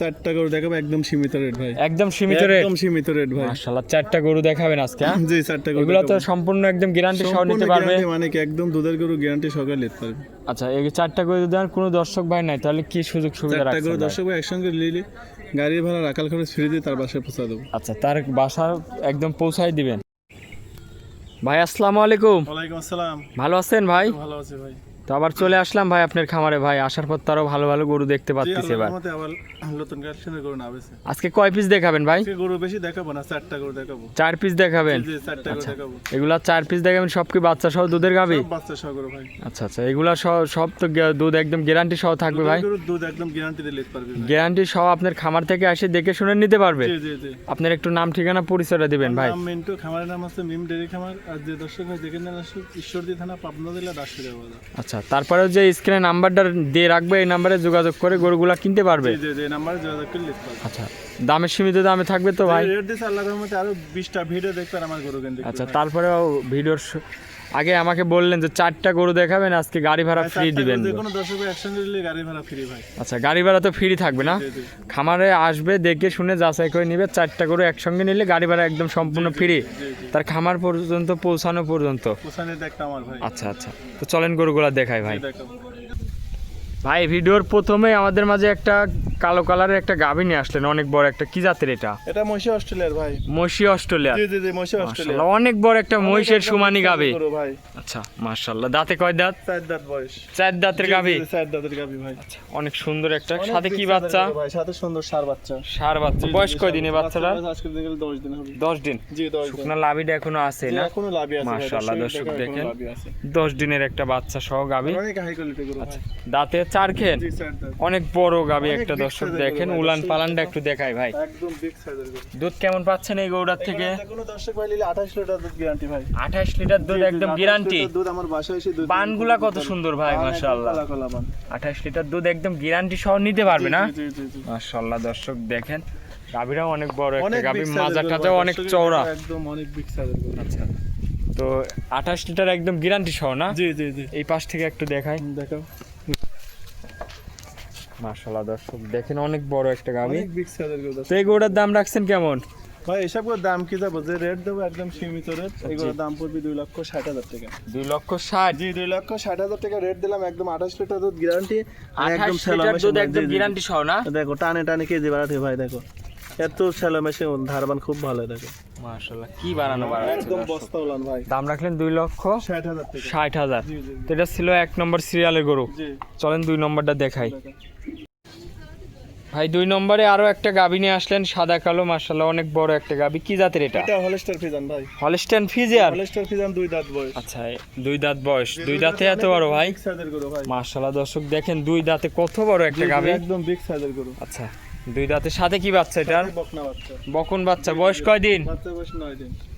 চারটা গরু দেখাবো একদম সীমিত রেট ভাই। একদম সীমিত রেট একদম সীমিত রেট ভাই। মাশাআল্লাহ চারটা গরু দেখাবেন আজকে হ্যাঁ? জি চারটা গরু এগুলো তো সম্পূর্ণ একদম গ্যারান্টি সহ নিতে পারবে। মানে কি একদম দুধের গরু গ্যারান্টি সহকারে নিতে পারবে। আচ্ছা এই চারটা গরু দেওয়ার কোনো দর্শক ভাই নাই তাহলে কি সুযোগ সুবিধা চারটা রাখছেন গরু দর্শক ভাই একসঙ্গে নিলে গাড়ি ভাড়া রাখাল খরচ ফ্রি দিয়ে তার বাসায় পৌঁছা দেবো। আচ্ছা তার বাসা একদম পৌঁছাই দিবেন। ভাই আসসালামু আলাইকুম। ওয়ালাইকুম আসসালাম। ভালো আছেন ভাই? ভালো আছে ভাই। তো আবার চলে আসলাম ভাই আপনার খামারে ভাই আসার পর তারও ভালো ভালো গরু দেখতে পাচ্ছি এবার। আজকে কয় পিস দেখাবেন ভাই? গরু বেশি দেখাবো না চারটা গরু দেখাবো। চার পিস দেখাবেন? দেখাবো। এগুলা চার পিস দেখাবেন সব কি বাচ্চা সহ দুধের গাবি বাচ্চা সহ গরু ভাই। আচ্ছা আচ্ছা এগুলা সব সব তো দুধ একদম গ্যারান্টি সহ থাকবে ভাই? দুধ একদম গ্যারান্টি নিতে পারবে গ্যারান্টি সহ আপনার খামার থেকে এসে দেখে শুনে নিতে পারবে? জি জি জি। আপনার একটু নাম ঠিকানা পরিচয়টা দিবেন ভাই। নাম মিন্টু খামারের নাম আছে মিম ডেরি খামার। আর যে দর্শক ভাই দেখেন না ঈশ্বরদী থানা পাবনা জেলা বাজার। আচ্ছা তারপরেও যে স্ক্রিনে নাম্বারটা দিয়ে রাখবে এই নাম্বারে যোগাযোগ করে গরুগুলা কিনতে পারবে। আচ্ছা দামের সীমিত দামে থাকবে তো ভাই? আরও 20টা ভিডিও দেখবেন আমার গরু আচ্ছা তারপরেও ভিডিওর আগে আমাকে বললেন যে চারটা গরু দেখাবেন আজকে গাড়ি ভাড়া ফ্রি দিবেন। কোনো দর্শক একসঙ্গে গাড়ি ভাড়া ফ্রি ভাই। আচ্ছা গাড়ি ভাড়া তো ফ্রি থাকবে না? খামারে আসবে দেখে শুনে যাচাই করে নিবে চারটা গরু একসঙ্গে নিলে গাড়ি ভাড়া একদম সম্পূর্ণ ফ্রি তার খামার পর্যন্ত পৌঁছানো পর্যন্ত। পোষানি দেখতে আমার ভাই। আচ্ছা আচ্ছা। তো চলেন গরুগুলা দেখাই ভাই। ভাই ভিডিওর প্রথমে আমাদের মাঝে একটা কালো কালারের একটা গাভী নিয়ে আসলেন অনেক বড় একটা। কি জাতের এটা? এটা মহিষী অস্ট্রেলিয়ার ভাই। মহিষী অস্ট্রেলিয়া জি জি জি মহিষী অস্ট্রেলিয়া অনেক বড় একটা মহিষের সুমানি গাভী। ভাই। আচ্ছা মাশাল্লাহ। দাঁতে কয় দাঁত? চার দাঁত বয়স। চার দাঁতের গাভী? চার দাঁতের গাভী ভাই। আচ্ছা অনেক সুন্দর একটা। সাথে কি বাচ্চা? ভাই সাথে সুন্দর সার বাচ্চা। সার বাচ্চা। বয়স কয় দিনে বাচ্চাটা আজকে দেখলে 10 দিন হবে। দশ দিন? জি 10 দিন। শুকনা লাভিটা এখনও আছে না? এখনও লাভই আছে মাশাআল্লাহ, দর্শক দেখেন। এখনও লাভই আছে। দশ দিনের একটা বাচ্চা সহ গাভী। অনেক হাই কোয়ালিটি গরু ভাই। দাঁতে চার খেন? অনেক বড় গাভী একটা দর্শক দেখেন উলান পালানটা একটু দেখাই ভাই। একদম বিগ সাইজের দুধ কেমন পাচ্ছেন এই গৌড়ার থেকে? কোনো দর্শক ভাই নিলে 28 লিটার দুধ গ্যারান্টি ভাই। আঠাশ লিটার দুধ একদম গ্যারান্টি দুধ আমার বাসায় এসে দুধ বানগুলা কত সুন্দর ভাই মাশাআল্লাহ। কলা কলা বান। আঠাশ লিটার দুধ একদম গ্যারান্টি সহ নিতে পারবে না। মাশাআল্লাহ দর্শক দেখেন গাভীরাও অনেক বড় একটা গাভী ভাই, অনেক চওড়া। একদম অনেক বিগ সাইজের আচ্ছা তো আঠাশ লিটার একদম গ্যারান্টি সহ না? জি জি জি। এই পাশ থেকে একটু দেখাই। দেখো মাশাআল্লাহ দর্শক দেখেন অনেক বড় একটা গাভী। অনেক বিগ সাইজের গরু তো এই গরুটার দাম রাখছেন কেমন? ভাই এসব দাম কি যাব যে রেট দেবো একদম সীমিত রেট এগুলোর দাম পড়বে দুই লক্ষ ষাট হাজার টাকা। দুই লক্ষ ষাট? জি দুই লক্ষ ষাট হাজার টাকা রেট দিলাম একদম আঠাশ লিটার দুধ গ্যারান্টি দুধ একদম গ্যারান্টি সহ না? দেখো টানে টানে কেজি বাড়াতে ভাই দেখো। এত স্যালো মেশিন ধারবান খুব ভালো দেখো। মাশাআল্লাহ কি বাড়ানো বাড়াচ্ছে একদম দর্শক। বস্তা উলান ভাই। দাম রাখলেন দুই লক্ষ ষাট হাজার টাকা। ষাট হাজার। জি জি তো এটা ছিল এক নম্বর সিরিয়ালের গরু। চলেন দুই নম্বরটা দেখাই। ভাই দুই নম্বরে আরও একটা গাবি নিয়ে আসলেন সাদা কালো মার্শাল্লাহ অনেক বড় একটা গাবি। কি জাতের এটা? এটা হলস্টার ফিজান ভাই। হলস্টেন ফিজিয়ার হলস্টার ফিজান দুই দাঁত বয়স। আচ্ছা দুই দাঁত বয়স। দুই দাঁতে এত বড় ভাই? মার্শাল্লাহ দর্শক দেখেন দুই দাঁতে কত বড় একটা গাবি। একদম বিগ সাইজের গরু। আচ্ছা। দুই দাঁতের সাথে কি বাচ্চা এটার? বকন বাচ্চা। বয়স কয় দিন?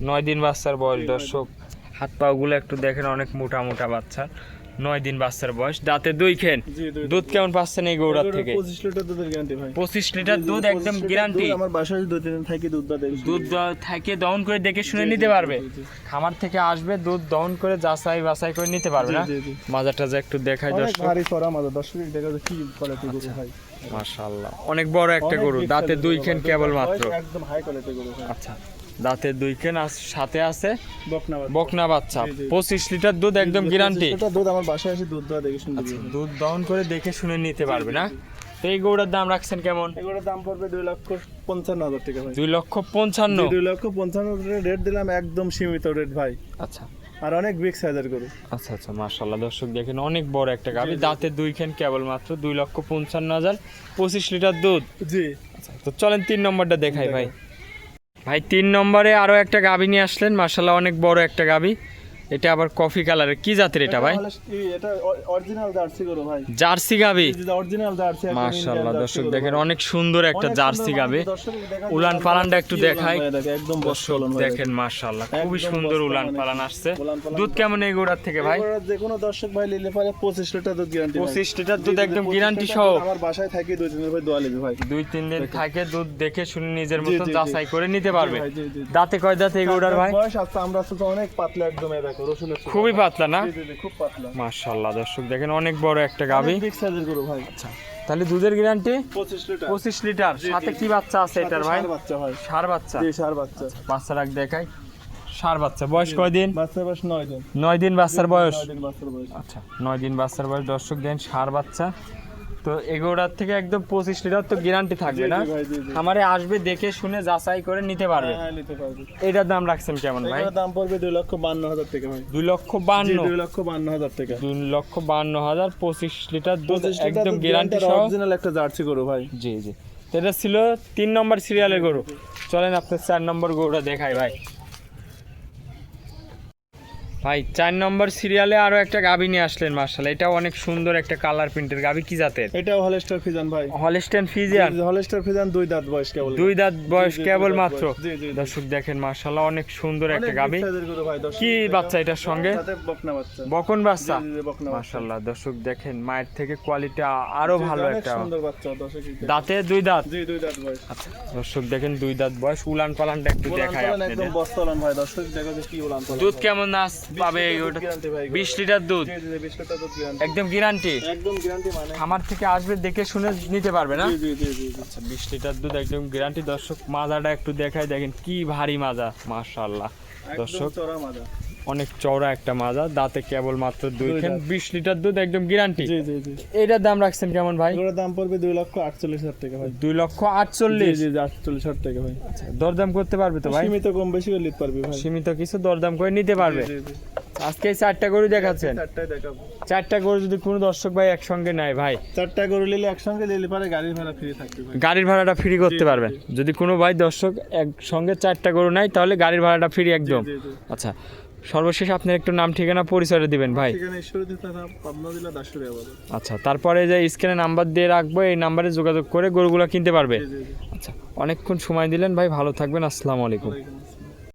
নয় দিন। বাচ্চার বয়স দর্শক হাত পা গুলো একটু দেখেন অনেক মোটা মোটা বাচ্চা। নয় দিন বাচ্চার বয়স। দাঁতে দুই খেন। দুধ কেমন পাচ্ছেন এই গৌড়ার থেকে? পঁচিশ লিটার দুধের গ্যারান্টি ভাই। পঁচিশ লিটার দুধ একদম গ্যারান্টি দুধ আমার বাসায় দুই দিন থাকি দুধ দুধ থেকে দহন করে দেখে শুনে নিতে পারবে। খামার থেকে আসবে দুধ দহন করে যাচাই বাছাই করে নিতে পারবে না? জি, জি। মাজা টাজা একটু দেখাই দর্শক। ভারী সরা মাঝে দর্শক দেখা কি কোয়ালিটি গরু ভাই? মাশাআল্লাহ। অনেক বড় একটা গরু দাঁতে দুই খেন কেবল মাত্র। একদম হাই কোয়ালিটি গরু আচ্ছা দাঁতে দুই আর সাথে আছে বকনা বাচ্চা। পঁচিশ লিটার দুধ একদম গ্যারান্টি দুধ আমার বাসায় এসে দুধ দেওয়া দেখে শুনতে আচ্ছা দুধ দহন করে দেখে শুনে নিতে পারবে না? তো এই গরুটার দাম রাখছেন কেমন? এগুলোর দাম পড়বে দুই লক্ষ পঞ্চান্ন হাজার টাকা দুই লক্ষ পঞ্চান্ন। দুই লক্ষ পঞ্চান্ন রেট দিলাম একদম সীমিত রেট ভাই। আচ্ছা। আর অনেক বিগ সাইজের গরু। আচ্ছা আচ্ছা মার্শাল্লাহ দর্শক দেখেন অনেক বড় একটা গাভী দাঁতে দুই খেন কেবল মাত্র দুই লক্ষ পঞ্চান্ন হাজার পঁচিশ লিটার দুধ। জি। আচ্ছা তো চলেন তিন নম্বরটা দেখাই ভাই। ভাই তিন নম্বরে আরও একটা গাভী নিয়ে আসলেন। মাশাল্লাহ অনেক বড় একটা গাভি। এটা আবার কফি কালারের। কি জাতের এটা ভাই? এটা অরিজিনাল জার্সি গরু ভাই। জার্সি গাভি অরিজিনাল জার্সি Indian দর্শক দেখেন অনেক সুন্দর একটা জার্সি যায় উলান পালানটা একটু দেখাই। একদম ভাই দেখেন মার্শাল্লাহ খুবই সুন্দর উলান। পালান আসছে। দুধ কেমন এই গোড়ার থেকে ভাই? যে কোনো দর্শক ভাই নিলে পারে পঁচিশ লিটার দুধ গ্যারান্টি পঁচিশ লিটার দুধ একদম গ্যারান্টি সহ। আমার বাসায় থাকি দুই দিনের ভাই দোয়া লিবি ভাই। দুই তিন দিন থাকে দুধ দেখে শুনে নিজের জি। যাচাই করে নিতে পারবে। দাঁতে কয় দাঁত এই গৌড়ার ভাই? বয়স আছে আমরা তো অনেক পাতলা একদম দেখো। রসুনের খুবই পাতলা না? খুব পাতলা। মাশাল্লাহ দর্শক দেখেন অনেক বড় একটা গাভি বিগ সাইজের গরু ভাই। আচ্ছা তাহলে দুধের গ্যারান্টি? পঁচিশ লিটার। পঁচিশ লিটার। সাথে কি বাচ্চা আছে এটার ভাই? সার বাচ্চা ভাই। সার বাচ্চা? জি সার বাচ্চা। বাচ্চারা দেখাই। সার বাচ্চা বয়স কয়দিন? বাচ্চার বয়স নয় দিন। নয় দিন বাচ্চার বয়স? নয় দিন বাচ্চার বয়স। আচ্ছা নয় দিন বাচ্চার বয়স। দর্শক দেন সার বাচ্চা। তো এগুলোর থেকে একদম পঁচিশ লিটার তো গ্যারান্টি থাকবে না। আমারে আসবে দেখে শুনে যাচাই করে নিতে পারবে। হ্যাঁ, হ্যাঁ, এটার দাম রাখছেন কেমন ভাই? দাম পড়বে দুই লক্ষ বান্ন হাজার টাকা ভাই। দুই লক্ষ বান্ন। দুই লক্ষ বান্ন হাজার টাকা। দুই লক্ষ বান্ন হাজার পঁচিশ লিটার দুধ একদম গ্যারান্টি সহ। অরিজিনাল একটা জার্সি গরু ভাই। জি জি। এটা ছিল তিন নম্বর সিরিয়ালের গরু। চলেন আপনার চার নম্বর গরুটা দেখাই ভাই। ভাই চার নম্বর সিরিয়ালে আরও একটা গাবি নিয়ে আসলেন মার্শাল এটা অনেক সুন্দর একটা কালার প্রিন্টের গাবি। কি জাতের? এটাও হলেস্টার ফিজান ভাই। হলিস্টেন ফিজিয়ান হলেস্টার ফিজান দুই দাঁত বয়স কেবল। দুই দাঁত বয়স কেবল মাত্র। দর্শক দেখেন মার্শাল্লাহ অনেক সুন্দর একটা গাবি। কি বাচ্চা এটার সঙ্গে? বকনা বাচ্চা। মার্শাল্লাহ দর্শক দেখেন মায়ের থেকে কোয়ালিটি আরও ভালো একটা সুন্দর বাচ্চা দাঁতে দুই দাঁত? জি দুই দাঁত বয়স। আচ্ছা দর্শক দেখেন দুই দাঁত বয়স। উলান পালানটা একটু দেখায় আপনাদের। একদম বস্তালান ভাই দর্শক দেখো যে কি উলান পালান। দুধ কেমন নাচ? পাবে ওটা। বিশ লিটার দুধ। জি, জি, জি, 20 লিটার দুধ guarantee। একদম গ্যারান্টি মানে। খামার থেকে আসবে দেখে শুনে নিতে পারবে না। আচ্ছা বিশ লিটার দুধ একদম গ্যারান্টি দর্শক মাজাটা একটু দেখায় দেখেন কি ভারী মাজা। আল্লাহ দর্শক অনেক চওড়া একটা মাজা দাঁতে কেবল মাত্র দুই দুই খান দাঁত। বিশ লিটার দুধ একদম গ্যারান্টি জি জি জি। এইটার দাম রাখছেন কেমন ভাই? এগুলোর দাম পড়বে দুই লক্ষ আটচল্লিশ হাজার টাকা ভাই। দুই লক্ষ জি আটচল্লিশ আটচল্লিশ হাজার টাকা ভাই। দরদাম করতে পারবে তো ভাই? সীমিত কম বেশি করে নিতে পারবে ভাই। সীমিত কিছু দরদাম করে নিতে পারবে। জি, জি, জি। আজকে চারটা গরু দেখাচ্ছেন। চারটা গরু যদি কোনো দর্শক ভাই একসঙ্গে নেয় ভাই। চারটা গরু নিলে একসঙ্গে নিলে পারে গাড়ির ভাড়া ফ্রি থাকবে গাড়ির ভাড়াটা ফ্রি করতে পারবেন। যদি কোনো ভাই দর্শক একসঙ্গে চারটা গরু নেয় তাহলে গাড়ির ভাড়াটা ফ্রি একদম। আচ্ছা সর্বশেষ আপনার একটু নাম ঠিকানা পরিচয় দিবেন ভাই। আচ্ছা তারপরে যে স্ক্রিনে নাম্বার দিয়ে রাখব এই নাম্বারে যোগাযোগ করে গরুগুলো কিনতে পারবে। আচ্ছা অনেকক্ষণ সময় দিলেন ভাই ভালো থাকবেন আসসালামু আলাইকুম।